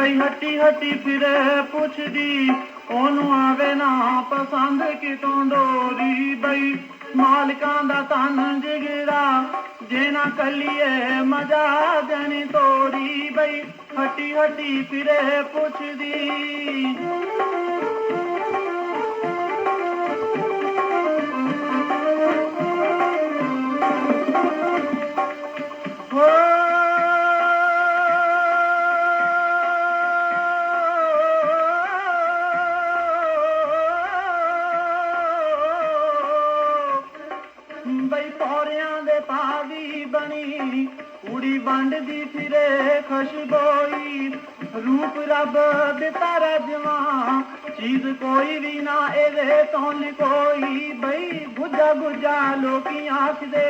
ਹੱਟੀ ਫਿਰੇ ਪੁੱਛਦੀ, ਉਹਨੂੰ ਆਵੇ ਨਾ ਪਸੰਦ ਕਿਤੋਂ ਡੋਰੀ। ਬਈ ਮਾਲਕਾਂ ਦਾ ਤਨ ਜਿਗਰਾ, ਜੇ ਨਾ ਕੱਲੀਏ ਮਜਾ ਦੇਣੀ ਤੋਰੀ। ਬਈ ਹੱਟੀ ਹੱਟੀ ਫਿਰੇ ਪੁੱਛਦੀ ਬਈ ਦੇ ਪਾਵੀ ਬਣੀ। ਕੁੜੀ ਵੰਡਦੀ ਫਿਰੇ ਖੁਸ਼ਬੋਈ। ਰੂਪ ਰੱਬ ਦਿੱਤਾ ਰਜਵਾ ਚੀਜ਼ ਕੋਈ ਵੀ ਨਾ ਇਹਦੇ ਤੋਂ ਕੋਈ ਬਈ ਗੁੱਜਾ ਗੁੱਜਾ ਲੋਕੀ ਆਖਦੇ,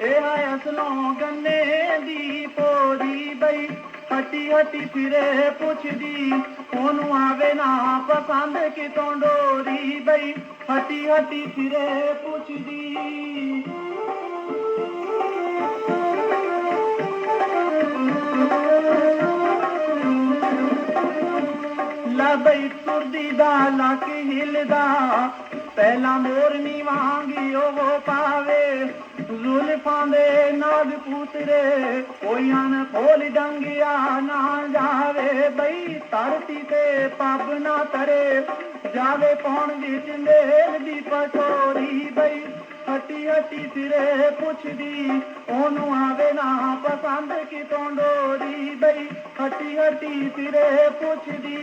ਇਹ ਹੈ ਅਸਲੋਂ ਗੰਨੇ ਦੀ ਪੋਰੀ। ਬਈ ਹੱਟੀ ਹੱਟੀ ਫਿਰੇ ਪੁੱਛਦੀ, ਉਹਨੂੰ ਆਵੇ ਨਾ ਪਸੰਦ ਕਿਤੋਂ ਡੋਰੀ। ਬਈ ਹੱਟੀ ਹੱਟੀ ਫਿਰੇ ਪੁੱਛਦੀ। ਬਈ ਤੁਰਦੀ ਦਾ ਲੱਕ ਹਿਲਦਾ। ਪਹਿਲਾਂ ਮੋਰਨੀ ਵਾਂਗੀ ਉਹ ਪਾਵੇ। ਜ਼ੁਲਫਾਂ ਦੇ ਨਾਗ ਪੁੱਤਰੇ ਕੋਈ ਅਨ ਖੋਲ ਡੰਗਿਆ ਨਾ ਜਾਵੇ। ਬਈ ਧਰਤੀ ਤੇ ਪੱਬ ਨਾ ਤਰੇ ਜਾਵੇ ਪੌਣ ਵਿੱਚ ਮੇਲ ਦੀ ਪਟੋਰੀ ਬਈ ਹੱਟੀ ਹਟੀ ਫਿਰੇ ਪੁੱਛਦੀ, ਉਹਨੂੰ ਆਵੇ ਨਾ ਪਸੰਦ ਕਿਤੋਂ ਡੋਰੀ। ਬਈ ਹੱਟੀ ਹੱਟੀ ਫਿਰੇ ਪੁੱਛਦੀ।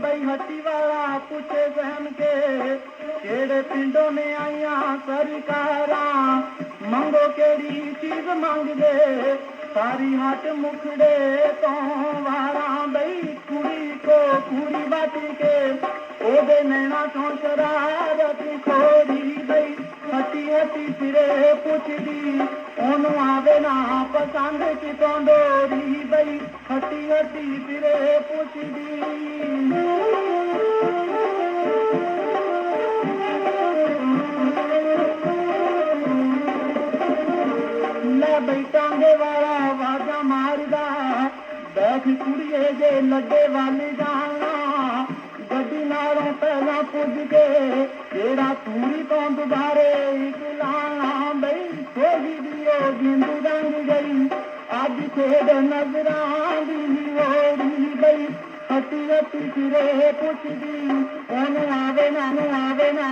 ਬਈ ਹੱਟੀ ਵਾਲਾ ਪੁੱਛੇ ਸਹਿਮ ਕੇ ਕਿਹੜੇ ਪਿੰਡੋਂ ਨੇ ਆਈਆਂ ਸਰਕਾਰਾਂ? ਮੰਗੋ ਕਿਹੜੀ ਚੀਜ਼ ਮੰਗਦੇ? ਸਾਰੀ ਹੱਟ ਮੁਖੜੇ ਤੋਂ ਵਾਰਾਂ ਬਈ ਕੁੜੀ ਕੋ ਕੁੜੀ ਬਾਤ ਕੇ। ਉਹਦੇ ਨੈਣਾ ਤੋਂ ਸ਼ਰਾਰਤ ਖੋਰੀ ਬਈ। ਹੱਟੀ ਹੱਟੀ ਫਿਰੇ ਪੁੱਛਦੀ, ਉਹਨੂੰ ਆਵੇ ਨਾ ਪਸੰਦ ਕਿਤੋਂ ਡੋਰੀ ਬਈ। ਹੱਟੀ ਹੱਟੀ ਫਿਰੇ ਪੁੱਛਦੀ। ਬੈਠਾਂਗੇ ਵਾਲਾ ਆਵਾਜ਼ਾਂ ਮਾਰਦਾ। ਬੈਠ ਕੁੜੀਏ ਜੇ ਲੱਗੇ ਵੱਲ ਜਾਣਾ। ਗੱਡੀ ਨਾਲੋਂ ਪਹਿਲਾਂ ਪੁੱਜ ਕੇ ਜਿਹੜਾ ਤੂੜੀ ਤੋਂ ਦੁਬਾਰੇ ਇੱਕ ਲਾਣਾ। ਬਈ ਸੋਹੀ ਦਿਓ ਜਿੰਦੂ ਰੰਗ ਗਈ। ਅੱਜ ਖੇਡ ਨਜ਼ਰਾਂ ਦੀ ਹੋਰੀ ਬਈ। ਹੱਟੀ ਹੱਟੀ ਫਿਰੇ ਪੁੱਛਦੀ, ਉਹਨੂੰ ਆਵੇ ਨਾ ਨੂੰ ਆਵੇ ਨਾ